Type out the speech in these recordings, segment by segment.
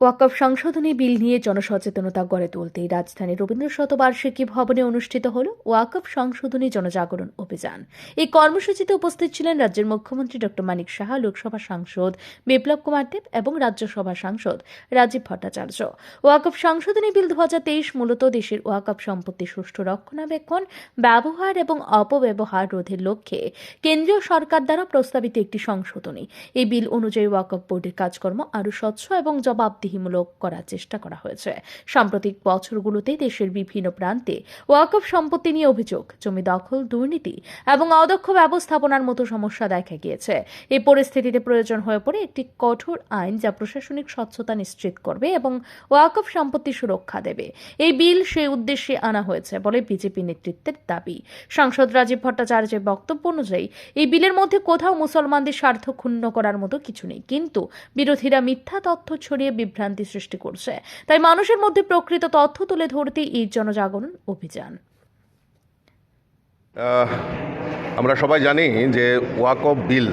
ওয়াকফ সংশোধনী বিল নিয়ে জনসচেতনতা গড়ে তুলতে রাজধানীর রবীন্দ্র শতবার্ষিকী ভবনে অনুষ্ঠিত হল ওয়াকফ সংশোধনী জনজাগরণ অভিযান। এই কর্মসূচিতে উপস্থিত ছিলেন রাজ্যের মুখ্যমন্ত্রী ডক্টর মানিক সাহা, লোকসভা সাংসদ বিপ্লব কুমার দেব এবং রাজ্যসভা সাংসদ রাজীব ভট্টাচার্য। ওয়াকফ সংশোধনী বিল দু হাজার তেইশ মূলত দেশের ওয়াকফ সম্পত্তি সুষ্ঠু রক্ষণাবেক্ষণ, ব্যবহার এবং অপব্যবহার রোধের লক্ষ্যে কেন্দ্রীয় সরকার দ্বারা প্রস্তাবিত একটি সংশোধনী। এই বিল অনুযায়ী ওয়াকফ বোর্ডের কাজকর্ম আরও স্বচ্ছ এবং জবাবদিহিমূলক করার চেষ্টা করা হয়েছে। সাম্প্রতিক বছরগুলোতে দেশের বিভিন্ন প্রান্তে ওয়াকফ সম্পত্তি নিয়ে অভিযোগ, জমি দখল, দুর্নীতি এবং অদক্ষ ব্যবস্থাপনার মতো সমস্যা দেখা গিয়েছে। এই পরিস্থিতিতে প্রয়োজন হয়ে পড়ে একটি কঠোর আইন যা প্রশাসনিক স্বচ্ছতা নিশ্চিত করবে এবং ওয়াকফ সম্পত্তি সুরক্ষা দেবে। এই বিল সেই উদ্দেশ্যে আনা হয়েছে বলে বিজেপি নেতৃত্বের দাবি। সাংসদ রাজীব ভট্টাচার্যের বক্তব্য অনুযায়ী, এই বিলের মধ্যে কোথাও মুসলমানদের স্বার্থ ক্ষুণ্ণ করার মতো কিছু নেই। কিন্তু বিরোধীরা মিথ্যা তথ্য ছড়িয়ে বিভ্রান্তি সৃষ্টি করছে। তাই মানুষের মধ্যে প্রকৃত তথ্য তুলে ধরতে এই জনজাগরণ অভিযান। আমরা সবাই জানি যে ওয়াক অফ বিল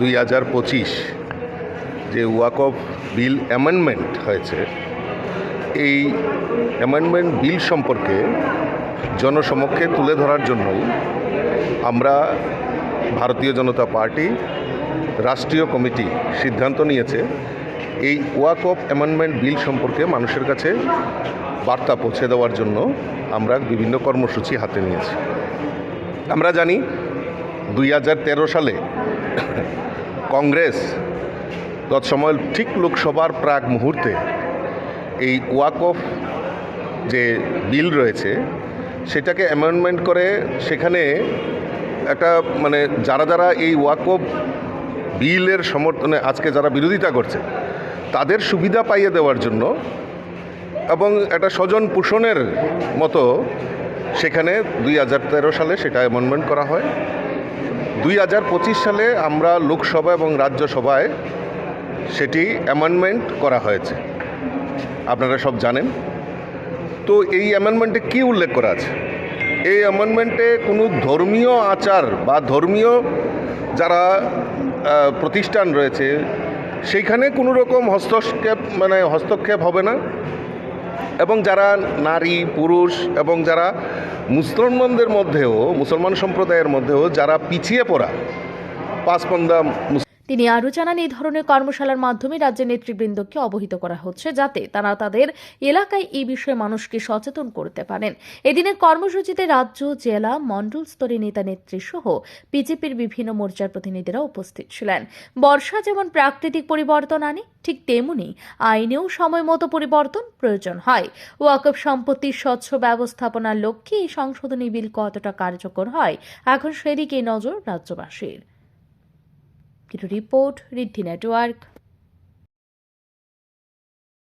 দুই হাজার পঁচিশ, যে ওয়াক অফ বিল অ্যামেন্ডমেন্ট হয়েছে, এই অ্যামেন্ডমেন্ট বিল সম্পর্কে জনসমক্ষে তুলে ধরার জন্যই আমরা ভারতীয় জনতা পার্টি, রাষ্ট্রীয় কমিটি সিদ্ধান্ত নিয়েছে এই ওয়াক অফ অ্যামেন্ডমেন্ট বিল সম্পর্কে মানুষের কাছে বার্তা পৌঁছে দেওয়ার জন্য আমরা বিভিন্ন কর্মসূচি হাতে নিয়েছি। আমরা জানি দুই হাজার তেরো সালে কংগ্রেস তৎসময় ঠিক লোকসভার প্রাক মুহূর্তে এই ওয়াক অফ যে বিল রয়েছে, সেটাকে অ্যামেন্ডমেন্ট করে সেখানে একটা মানে যারা যারা এই ওয়াক অফ বিলের সমর্থনে আজকে যারা বিরোধিতা করছে তাদের সুবিধা পাইয়ে দেওয়ার জন্য এবং একটা স্বজন পোষণের মতো সেখানে দুই হাজার তেরো সালে সেটা অ্যামেন্ডমেন্ট করা হয়। দুই হাজার পঁচিশ সালে আমরা লোকসভা এবং রাজ্যসভায় সেটি অ্যামেন্ডমেন্ট করা হয়েছে। আপনারা সব জানেন। তো এই অ্যামেন্ডমেন্টে কী উল্লেখ করা আছে? এই অ্যামেন্ডমেন্টে কোনো ধর্মীয় আচার বা ধর্মীয় যারা প্রতিষ্ঠান রয়েছে সেইখানে কোনো রকম হস্তক্ষেপ মানে হস্তক্ষেপ হবে না। এবং যারা নারী, পুরুষ এবং যারা মুসলমানদের মধ্যেও, মুসলমান সম্প্রদায়ের মধ্যেও যারা পিছিয়ে পড়া, পাঁচপন্দা তিনি আরও জানান, এই ধরনের কর্মশালার মাধ্যমে রাজ্যের নেতৃবৃন্দকে অবহিত করা হচ্ছে যাতে তারা তাদের এলাকায় এই বিষয়ে মানুষকে সচেতন করতে পারেন। এদিনের কর্মসূচিতে রাজ্য, জেলা মণ্ডল স্তরে নেতা নেত্রী সহ বিজেপির বিভিন্ন মোর্চার প্রতিনিধিরা উপস্থিত ছিলেন। বর্ষা যেমন প্রাকৃতিক পরিবর্তন আনে, ঠিক তেমনি আইনেও সময় মতো পরিবর্তন প্রয়োজন হয়। ওয়াকফ সম্পত্তির স্বচ্ছ ব্যবস্থাপনার লক্ষ্যে এই সংশোধনী বিল কতটা কার্যকর হয়, এখন সেদিকে নজর রাজ্যবাসীর। Report Riddhi network